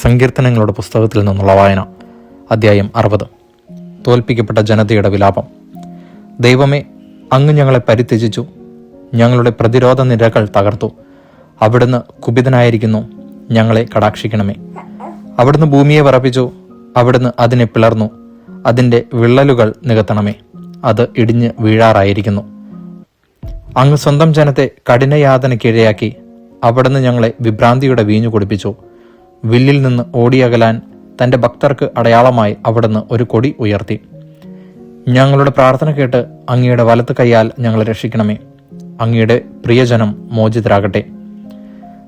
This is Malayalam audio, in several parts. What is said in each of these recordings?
സങ്കീർത്തനങ്ങളുടെ പുസ്തകത്തിൽ നിന്നുള്ള വായന. അധ്യായം അറുപത്. തോൽപ്പിക്കപ്പെട്ട ജനതയുടെ വിലാപം. ദൈവമേ അങ്ങ് ഞങ്ങളെ പരിത്യജിച്ചു. ഞങ്ങളുടെ പ്രതിരോധ നിരകൾ തകർത്തു. അവിടുന്ന് കുപിതനായിരിക്കുന്നു. ഞങ്ങളെ കടാക്ഷിക്കണമേ. അവിടുന്ന് ഭൂമിയെ വിറപ്പിച്ചു. അവിടുന്ന് അതിനെ പിളർന്നു. അതിന്റെ വിള്ളലുകൾ നികത്തണമേ. അത് ഇടിഞ്ഞ് വീഴാറായിരിക്കുന്നു. അങ്ങ് സ്വന്തം ജനത്തെ കഠിനയാതനയ്ക്കിഴയാക്കി അവിടുന്ന് ഞങ്ങളെ വിഭ്രാന്തിയുടെ വീഞ്ഞു കുടിപ്പിച്ചു. വില്ലിൽ നിന്ന് ഓടിയകലാൻ തന്റെ ഭക്തർക്ക് അടയാളമായി അവിടുന്ന് ഒരു കൊടി ഉയർത്തി. ഞങ്ങളുടെ പ്രാർത്ഥന കേട്ട് അങ്ങയുടെ വലത്ത് കൈയാൽ ഞങ്ങളെ രക്ഷിക്കണമേ. അങ്ങയുടെ പ്രിയജനം മോചിതരാകട്ടെ.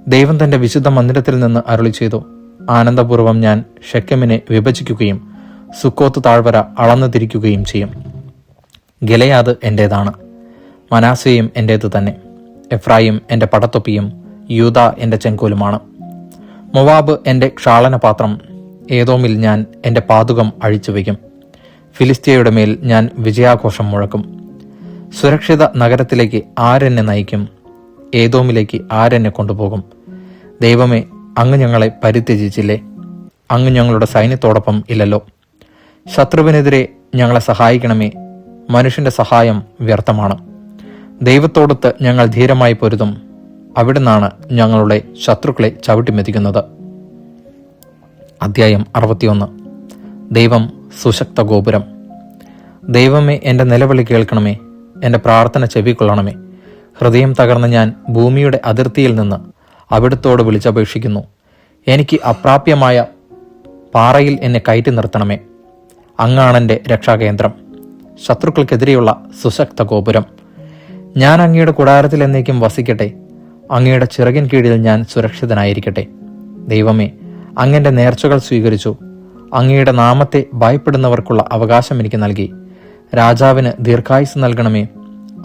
ദൈവം തന്റെ വിശുദ്ധ മന്ദിരത്തിൽ നിന്ന് അരുളി ചെയ്തു. ആനന്ദപൂർവം ഞാൻ ഷെക്കമിനെ വിഭജിക്കുകയും സുക്കോത്ത് താഴ്വര അളന്നു തിരിക്കുകയും ചെയ്യും. ഗലയാത് എന്റേതാണ് മനാസയും എന്റേത് തന്നെ എഫ്രായിം എന്റെ പടത്തൊപ്പിയും യൂത എന്റെ ചെങ്കോലുമാണ്. മൊവാബ് എന്റെ ക്ഷാളനപാത്രം. ഏതോമിൽ ഞാൻ എന്റെ പാതുകം അഴിച്ചു വയ്ക്കും ഫിലിസ്തീയയുടെ മേൽ ഞാൻ വിജയാഘോഷം മുഴക്കും. സുരക്ഷിത നഗരത്തിലേക്ക് ആരെന്നെ നയിക്കും? ഏതോമിലേക്ക് ആരെന്നെ കൊണ്ടുപോകും? ദൈവമേ അങ്ങ് ഞങ്ങളെ പരിത്യജിച്ചില്ലേ? അങ്ങ് ഞങ്ങളുടെ സൈന്യത്തോടൊപ്പം ഇല്ലല്ലോ. ശത്രുവിനെതിരെ ഞങ്ങളെ സഹായിക്കണമേ. മനുഷ്യന്റെ സഹായം വ്യർത്ഥമാണ്. ദൈവത്തോടൊത്ത് ഞങ്ങൾ ധീരമായി പൊരുതും. അവിടുന്നാണ് ഞങ്ങളുടെ ശത്രുക്കളെ ചവിട്ടിമെതിക്കുന്നത്. അധ്യായം അറുപത്തിയൊന്ന്. ദൈവം സുശക്ത ഗോപുരം. ദൈവമേ എന്റെ നിലവിളി കേൾക്കണമേ എന്റെ പ്രാർത്ഥന ചെവിക്കൊള്ളണമേ. ഹൃദയം തകർന്ന് ഞാൻ ഭൂമിയുടെ അതിർത്തിയിൽ നിന്ന് അവിടുത്തോട് വിളിച്ചപേക്ഷിക്കുന്നു. എനിക്ക് അപ്രാപ്യമായ പാറയിൽ എന്നെ കയറ്റി നിർത്തണമേ. അങ്ങാണെന്റെ രക്ഷാകേന്ദ്രം. ശത്രുക്കൾക്കെതിരെയുള്ള സുശക്ത ഗോപുരം. ഞാൻ അങ്ങയുടെ കൂടാരത്തിൽ എന്നേക്കും വസിക്കട്ടെ. അങ്ങയുടെ ചിറകിൻ കീഴിൽ ഞാൻ സുരക്ഷിതനായിരിക്കട്ടെ. ദൈവമേ അങ്ങന്റെ നേർച്ചകൾ സ്വീകരിച്ചു. അങ്ങയുടെ നാമത്തെ ഭയപ്പെടുന്നവർക്കുള്ള അവകാശം എനിക്ക് നൽകി. രാജാവിന് ദീർഘായുസ് നൽകണമേ.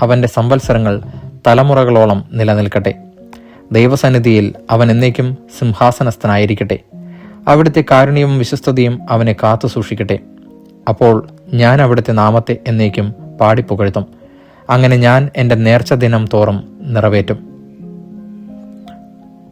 അവന്റെ സംവത്സരങ്ങൾ തലമുറകളോളം നിലനിൽക്കട്ടെ. ദൈവസന്നിധിയിൽ അവൻ എന്നേക്കും സിംഹാസനസ്ഥനായിരിക്കട്ടെ. അവിടുത്തെ കാരുണ്യവും വിശ്വസ്തതയും അവനെ കാത്തു സൂക്ഷിക്കട്ടെ. അപ്പോൾ ഞാൻ അവിടുത്തെ നാമത്തെ എന്നേക്കും പാടിപ്പുകഴ്ത്തും. അങ്ങനെ ഞാൻ എന്റെ നേർച്ച ദിനം തോറും നിറവേറ്റും.